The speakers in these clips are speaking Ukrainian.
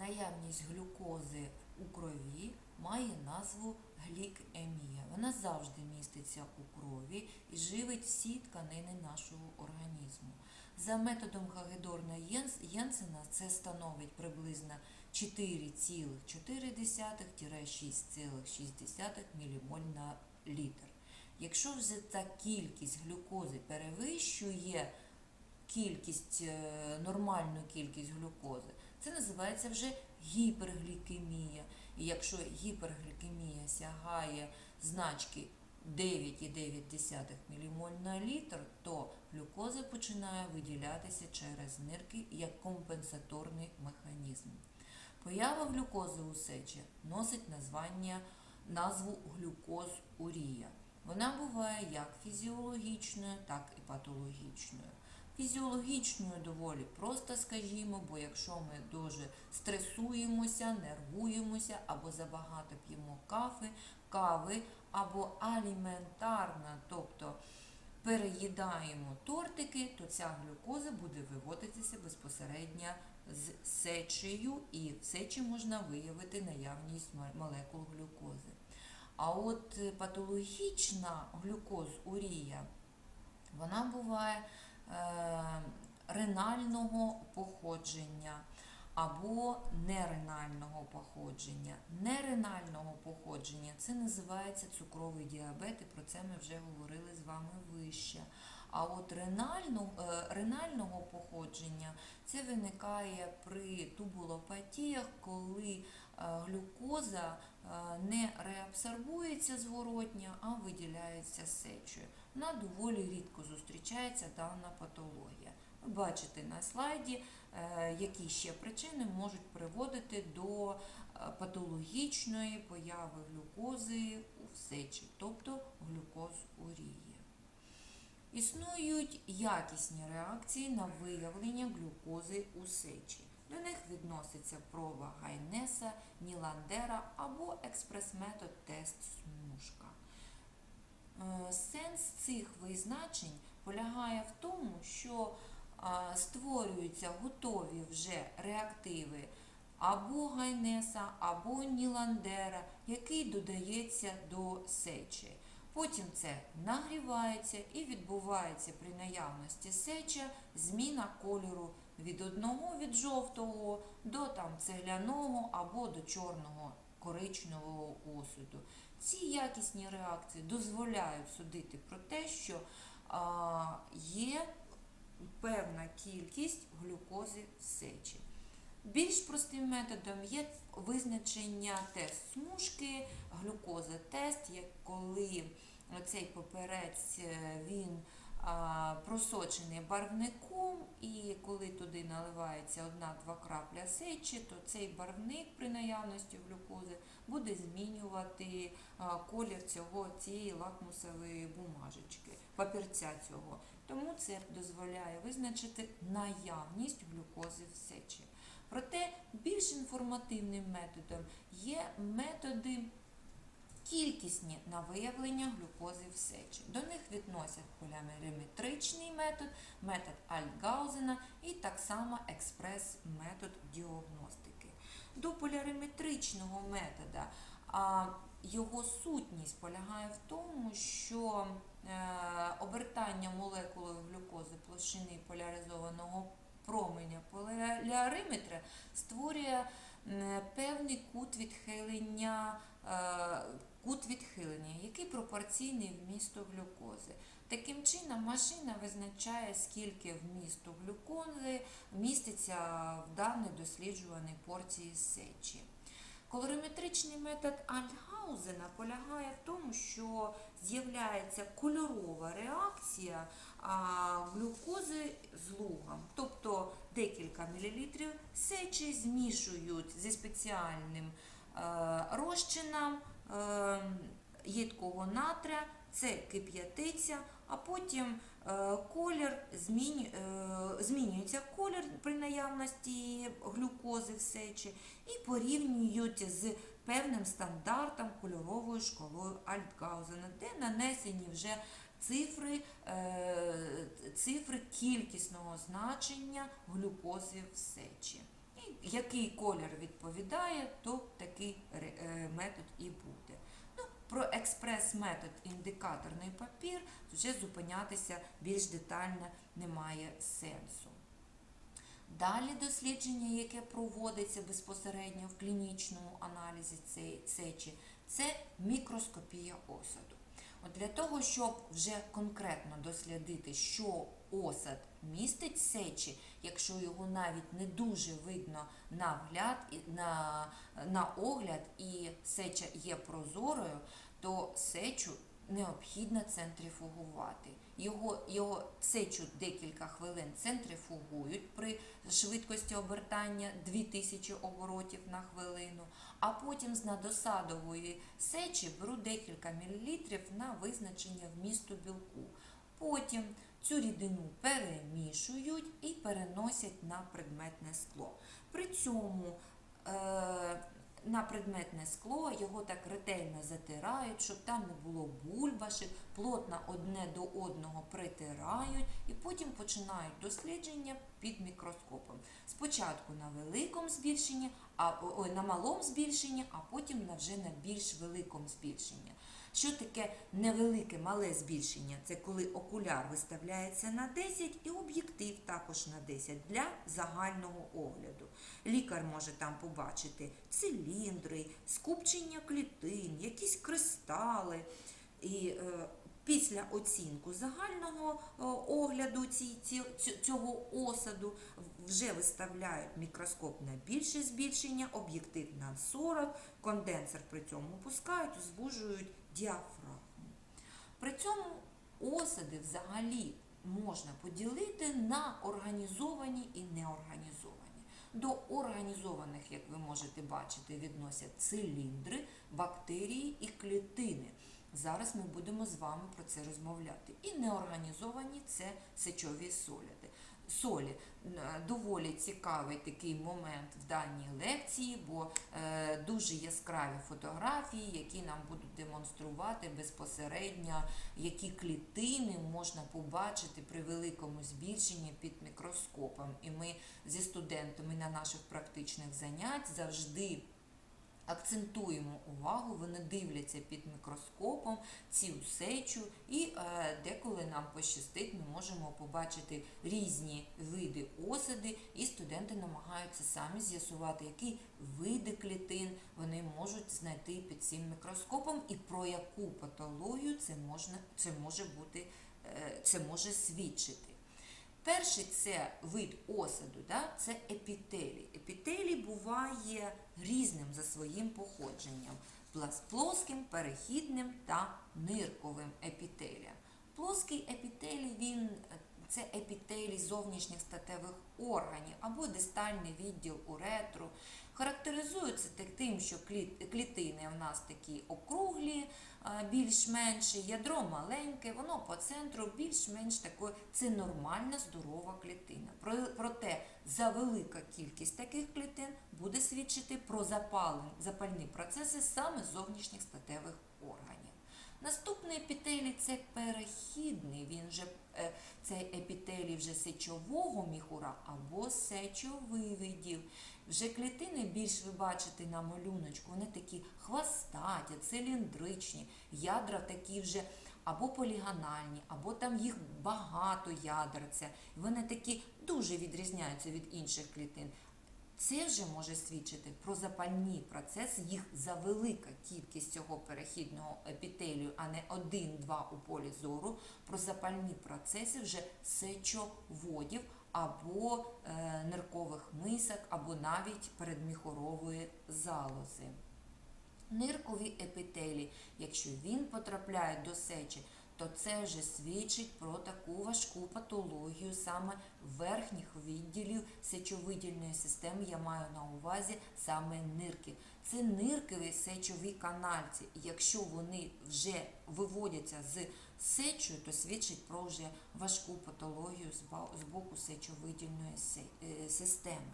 Наявність глюкози у крові має назву глікемія. Вона завжди міститься у крові і живить всі тканини нашого організму. За методом Хагедорна Єнсена це становить приблизно 4,4-6,6 мілімоль на літр. Якщо вже ця кількість глюкози перевищує кількість, е, нормальну кількість глюкози, це називається вже гіперглікемія. І якщо гіперглікемія сягає значки 9,9 мілімоль на літр, то глюкоза починає виділятися через нирки як компенсаторний механізм. Поява глюкози у сечі носить названня, назву глюкозурія. Вона буває як фізіологічною, так і патологічною. Фізіологічною доволі просто скажімо, бо якщо ми дуже стресуємося, нервуємося або забагато п'ємо кафи, кави, або аліментарна, тобто переїдаємо тортики, то ця глюкоза буде виводитися безпосередньо з сечею, і в сечі можна виявити наявність молекул глюкози. А от е, патологічна глюкозурія, вона буває ренального походження або неренального походження. Неренального походження це називається цукровий діабет, і про це ми вже говорили з вами вище. А от ренального, е, ренального походження це виникає при тубулопатіях, коли е, глюкоза е, не реабсорбується зворотня, а виділяється сечею. Вона доволі рідко зустрічається дана патологія. Бачите на слайді, е, які ще причини можуть приводити до е, патологічної появи глюкози у сечі, тобто глюкозурії. Існують якісні реакції на виявлення глюкози у сечі. До них відноситься проба Гайнеса, Ніландера або експрес-метод тест смужка. Е, Сенс цих визначень полягає в тому, що створюються готові вже реактиви або Гайнеса, або Ніландера, який додається до сечі. Потім це нагрівається і відбувається при наявності сеча зміна кольору від одного від жовтого до там цегляного або до чорного коричневого осуду. Ці якісні реакції дозволяють судити про те, що а, є певна кількість глюкози в сечі. Більш простим методом є визначення тест смужки, глюкоза-тест, як коли цей паперець е, він просочений барвником, і коли туди наливається одна-два крапля сечі, то цей барвник при наявності глюкози буде змінювати колір цього цієї лакмусової бумажечки, папірця цього. Тому це дозволяє визначити наявність глюкози в сечі. Проте більш інформативним методом є методи кількісні на виявлення глюкози в сечі. До них відносять полімериметричний метод, метод Альтгаузена і так само експрес-метод діагностики. До поляриметричного метода а, його сутність полягає в тому, що е, обертання молекулою глюкози площини поляризованого променя поляриметра створює певний кут відхилення, е, кут відхилення, який пропорційний вмісту глюкози. Таким чином, машина визначає, скільки вмісту глюкози міститься в даній досліджуваній порції сечі. Колориметричний метод Альтгаузена полягає в тому, що з'являється кольорова реакція глюкози з лугом. Тобто декілька мілілітрів сечі змішують зі спеціальним е, розчином е, їдкого натря, це кип'ятиця, а потім е, колір е, змінюється колір при наявності глюкози в сечі і порівнюють з певним стандартом кольоровою шкалою Альтгаузена, де нанесені вже цифри, е, цифри кількісного значення глюкози в сечі. І який колір відповідає, то такий метод і буде. Про експрес-метод індикаторний папір вже зупинятися більш детально немає сенсу. Далі дослідження, яке проводиться безпосередньо в клінічному аналізі цієї сечі, це мікроскопія осаду. От для того, щоб вже конкретно дослідити, що осад містить сечі, якщо його навіть не дуже видно на вгляд, на, на огляд і сеча є прозорою, то сечу необхідно центрифугувати. Його, його сечу декілька хвилин центрифугують при швидкості обертання 2000 оборотів на хвилину, а потім з надосадової сечі беруть декілька мілілітрів на визначення вмісту білку. Потім цю рідину перемішують і переносять на предметне скло. При цьому е, на предметне скло його так ретельно затирають, щоб там не було бульбашек, плотно одне до одного притирають і потім починають дослідження під мікроскопом. Спочатку на великому збільшенні, а ой, на малому збільшенні, а потім на вже на більш великому збільшенні. Що таке невелике мале збільшення? Це коли окуляр виставляється на 10 і об'єктив також на 10 для загального огляду. Лікар може там побачити циліндри, скупчення клітин, якісь кристали. І е, після оцінку загального е, огляду цього осаду вже виставляють мікроскоп на більше збільшення, об'єктив на 40, конденсер при цьому пускають, звужують діафрагму. При цьому осади взагалі можна поділити на організовані і неорганізовані. До організованих, як ви можете бачити, відносять циліндри, бактерії і клітини. Зараз ми будемо з вами про це розмовляти. І неорганізовані це сечові соліди. Солі Е, доволі цікавий такий момент в даній лекції, бо е, дуже яскраві фотографії, які нам будуть демонструвати безпосередньо, які клітини можна побачити при великому збільшенні під мікроскопом. І ми зі студентами на наших практичних занять завжди акцентуємо увагу, вони дивляться під мікроскопом цю сечу, і е, деколи нам пощастить, ми можемо побачити різні види осади, і студенти намагаються самі з'ясувати, які види клітин вони можуть знайти під цим мікроскопом, і про яку патологію це можна це може бути, е, це може свідчити. Перший це вид осаду, да? це епітелій. Епітелій буває різним за своїм походженням плоским, перехідним та нирковим епітелієм. Плоский епітелій він це епітелій зовнішніх статевих органів або дистальний відділ уретру. Характеризується так тим, що клітини в нас такі округлі, е, більш-менш ядро маленьке, воно по центру більш-менш такої, це нормальна здорова клітина. Проте за велика кількість таких клітин буде свідчити про запальні процеси саме зовнішніх статевих. Наступний епітелій це перехідний, він вже е, цей епітелій вже сечового міхура або сечовивидів. Вже клітини більш ви бачите на малюночку, вони такі хвостаті, циліндричні, ядра такі вже або полігональні, або там їх багато ядерця. Вони такі дуже відрізняються від інших клітин. Це вже може свідчити про запальні процеси, їх завелика кількість цього перехідного епітелію, а не один-два у полі зору, про запальні процеси вже сечоводів або е, ниркових мисок, або навіть передміхорової залози. Ниркові епітелії, якщо він потрапляє до сечі, то це вже свідчить про таку важку патологію саме верхніх відділів сечовидільної системи. Я маю на увазі саме нирки. Це ниркові сечові канальці. Якщо вони вже виводяться з сечою, то свідчить про вже важку патологію з боку сечовидільної е, системи.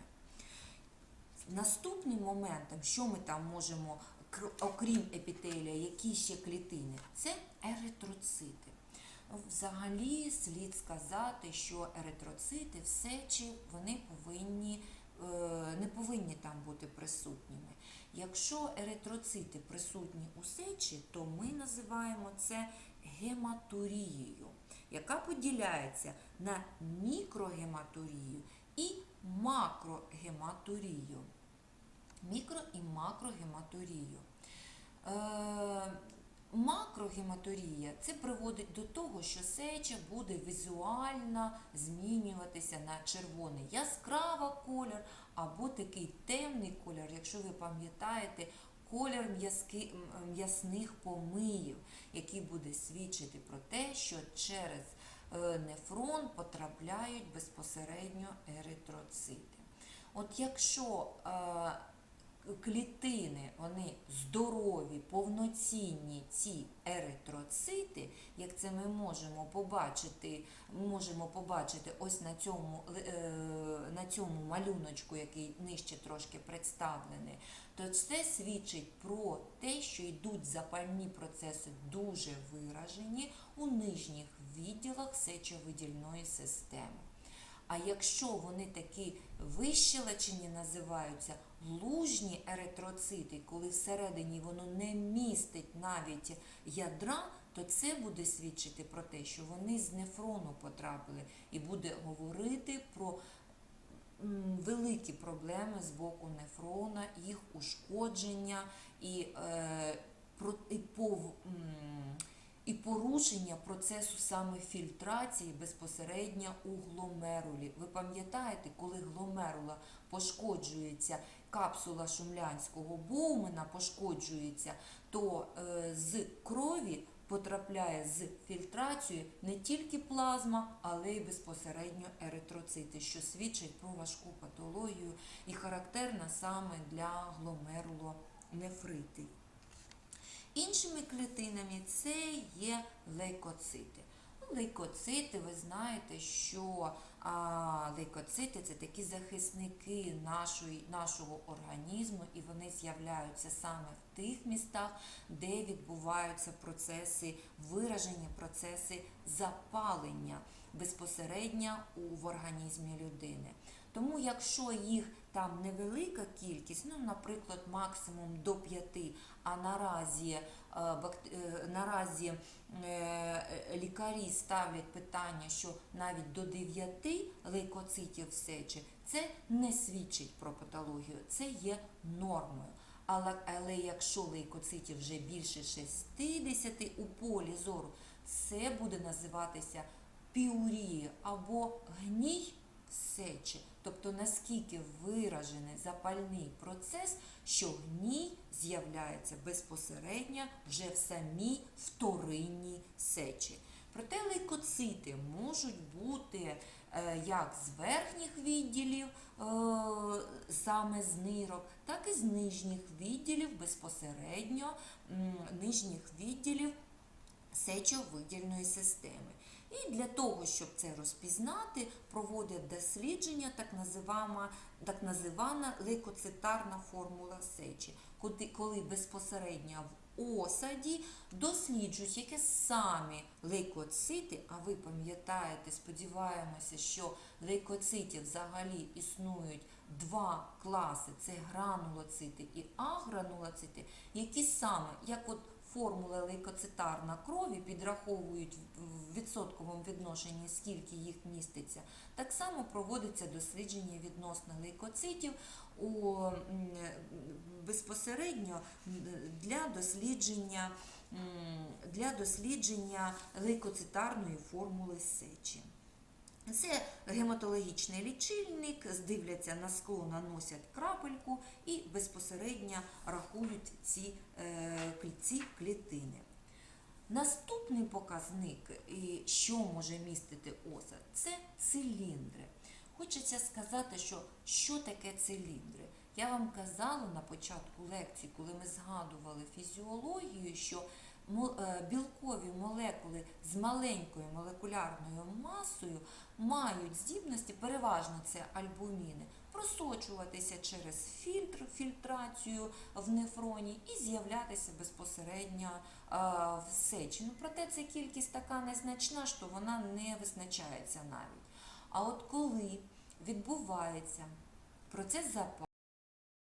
Наступним моментом, що ми там можемо, окрім епітелія, які ще клітини, це еритроцити. Взагалі слід сказати, що еритроцити в сечі вони повинні е, не повинні там бути присутніми. Якщо еритроцити присутні у сечі, то ми називаємо це гематурією, яка поділяється на мікрогематурію і макрогематурію. Мікро і макрогематурію. Е, макрогематурія це приводить до того, що сеча буде візуально змінюватися на червоний яскрава колір або такий темний колір, якщо ви пам'ятаєте, колір м'ясних помиїв, який буде свідчити про те, що через е, нефрон потрапляють безпосередньо еритроцити. От якщо е, клітини, вони здорові, повноцінні ці еритроцити, як це ми можемо побачити, можемо побачити ось на цьому, е, на цьому малюночку, який нижче трошки представлений, то це свідчить про те, що йдуть запальні процеси дуже виражені у нижніх відділах сечовидільної системи. А якщо вони такі вищелечені називаються лужні еритроцити, коли всередині воно не містить навіть ядра, то це буде свідчити про те, що вони з нефрону потрапили, і буде говорити про великі проблеми з боку нефрона, їх ушкодження і, е, і, пов, м, і порушення процесу саме фільтрації безпосередньо у гломерулі. Ви пам'ятаєте, коли гломерула пошкоджується, капсула шумлянського боумена пошкоджується, то е, з крові потрапляє з фільтрацією не тільки плазма, але й безпосередньо еритроцити, що свідчить про важку патологію і характерна саме для гломерулонефритів. Іншими клітинами це є лейкоцити. Ну, Лейкоцити, ви знаєте, що а, лейкоцити це такі захисники нашої, нашого організму, і вони з'являються саме в тих містах, де відбуваються процеси вираження, процеси запалення безпосередньо в організмі людини. Тому, якщо їх там невелика кількість, ну, наприклад, максимум до 5, а наразі, е, е, наразі е, лікарі ставлять питання, що навіть до 9 лейкоцитів в сечі, це не свідчить про патологію, це є нормою. Але, але якщо лейкоцитів вже більше 60 у полі зору, це буде називатися піурія або гній сечі. Тобто наскільки виражений запальний процес, що гній з'являється безпосередньо вже в самій вторинній сечі. Проте лейкоцити можуть бути е, як з верхніх відділів, е, саме з нирок, так і з нижніх відділів, безпосередньо нижніх відділів сечовидільної системи. І для того, щоб це розпізнати, проводять дослідження, так називана, так називана лейкоцитарна формула сечі, коли, коли безпосередньо в осаді досліджують, які самі лейкоцити, а ви пам'ятаєте, сподіваємося, що лейкоцитів взагалі існують два класи: це гранулоцити і агранулоцити, які саме, як от формула лейкоцитарна крові підраховують в- відсотковому відношенні, скільки їх міститься. Так само проводиться дослідження відносно лейкоцитів у, безпосередньо для дослідження, для дослідження лейкоцитарної формули сечі. Це гематологічний лічильник, здивляться на скло, наносять крапельку і безпосередньо рахують ці, е, ці клітини. Наступний показник, що може містити осад, це циліндри. Хочеться сказати, що, що таке циліндри. Я вам казала на початку лекції, коли ми згадували фізіологію, що білкові молекули з маленькою молекулярною масою мають здібності, переважно це альбуміни, просочуватися через фільтр, фільтрацію в нефроні і з'являтися безпосередньо е, в сечі. Ну, проте ця кількість така незначна, що вона не визначається навіть. А от коли відбувається процес запалення,